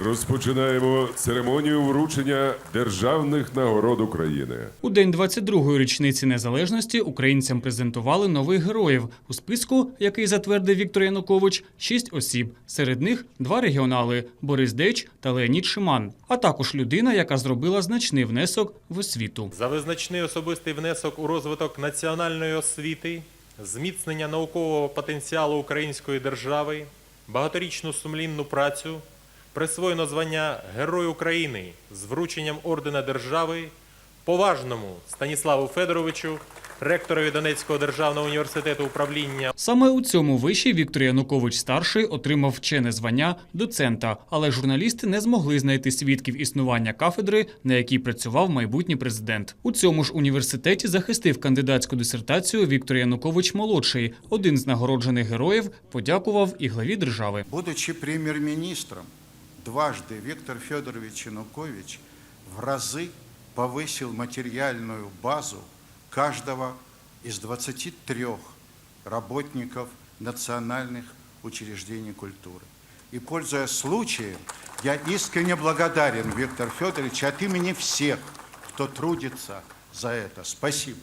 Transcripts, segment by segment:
Розпочинаємо церемонію вручення державних нагород України. У день 22-ї річниці незалежності українцям презентували нових героїв. У списку, який затвердив Віктор Янукович, шість осіб. Серед них два регіонали Борис Дейч та Леонід Шиман, а також людина, яка зробила значний внесок в освіту. за визначний особистий внесок у розвиток національної освіти, зміцнення наукового потенціалу української держави, багаторічну сумлінну працю, присвоєно звання Герой України з врученням ордена держави поважному Станіславу Федоровичу, ректорові Донецького державного університету управління Саме у цьому виші Віктор Янукович старший отримав вчене звання доцента, але журналісти не змогли знайти свідків існування кафедри, на якій працював майбутній президент. У цьому ж університеті захистив кандидатську дисертацію Віктор Янукович молодший. Один з нагороджених героїв подякував і главі держави. Будучи премьер-министром, дважды Виктор Федорович Янукович в разы повысил материальную базу каждого из 23 работников национальных учреждений культуры. И, пользуясь случаем, я искренне благодарен, Виктор Федорович, от имени всех, кто трудится за это. Спасибо.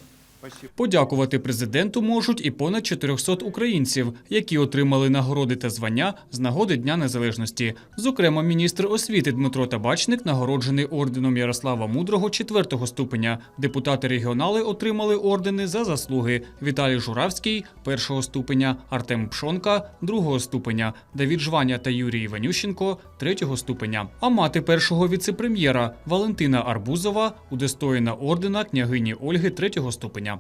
Подякувати президенту можуть і понад 400 українців, які отримали нагороди та звання з нагоди Дня Незалежності. Зокрема, міністр освіти Дмитро Табачник нагороджений орденом Ярослава Мудрого четвертого ступеня. Депутати регіонали отримали ордени за заслуги. Віталій Журавський першого ступеня, Артем Пшонка другого ступеня, Давід Жваня та Юрій Іванющенко третього ступеня. А мати першого віцепрем'єра Валентина Арбузова удостоєна ордена княгині Ольги третього ступеня.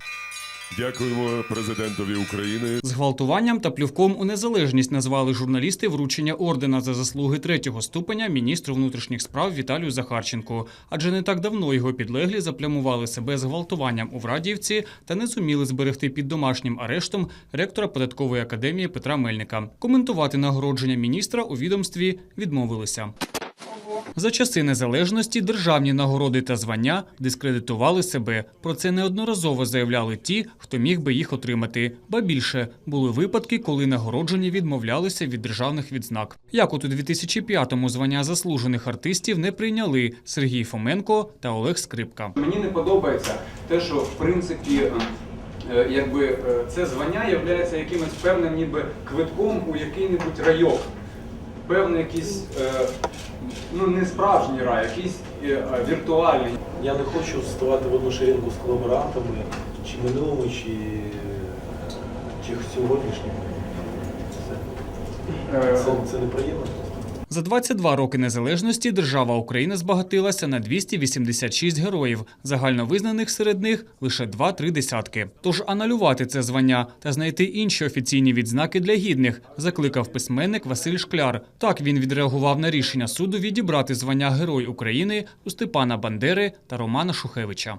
Дякуємо президентові України. Зґвалтуванням та плювком у незалежність назвали журналісти вручення ордена за заслуги третього ступеня міністру внутрішніх справ Віталію Захарченку. Адже не так давно його підлеглі заплямували себе зґвалтуванням у Врадіївці та не зуміли зберегти під домашнім арештом ректора податкової академії Петра Мельника. Коментувати нагородження міністра у відомстві відмовилися. За часи незалежності державні нагороди та звання дискредитували себе. Про це неодноразово заявляли ті, хто міг би їх отримати. Ба більше були випадки, коли нагороджені відмовлялися від державних відзнак. Як от у 2005-му звання заслужених артистів не прийняли Сергій Фоменко та Олег Скрипка. Мені не подобається те, що в принципі е, е, якби е, це звання є якимось певним ніби квитком у який-небудь райок. Певний якийсь е, ну не справжній рай, якийсь е, е, віртуальний. Я не хочу ставати в одну ширинку з колаборантами, чи минулими, чи, чи сьогоднішніми. Е, Це, це, це неприємно. За 22 роки незалежності держава України збагатилася на 286 героїв. Загально визнаних серед них лише 2-3 десятки. Тож аналювати це звання та знайти інші офіційні відзнаки для гідних, закликав письменник Василь Шкляр. Так він відреагував на рішення суду відібрати звання Герой України у Степана Бандери та Романа Шухевича.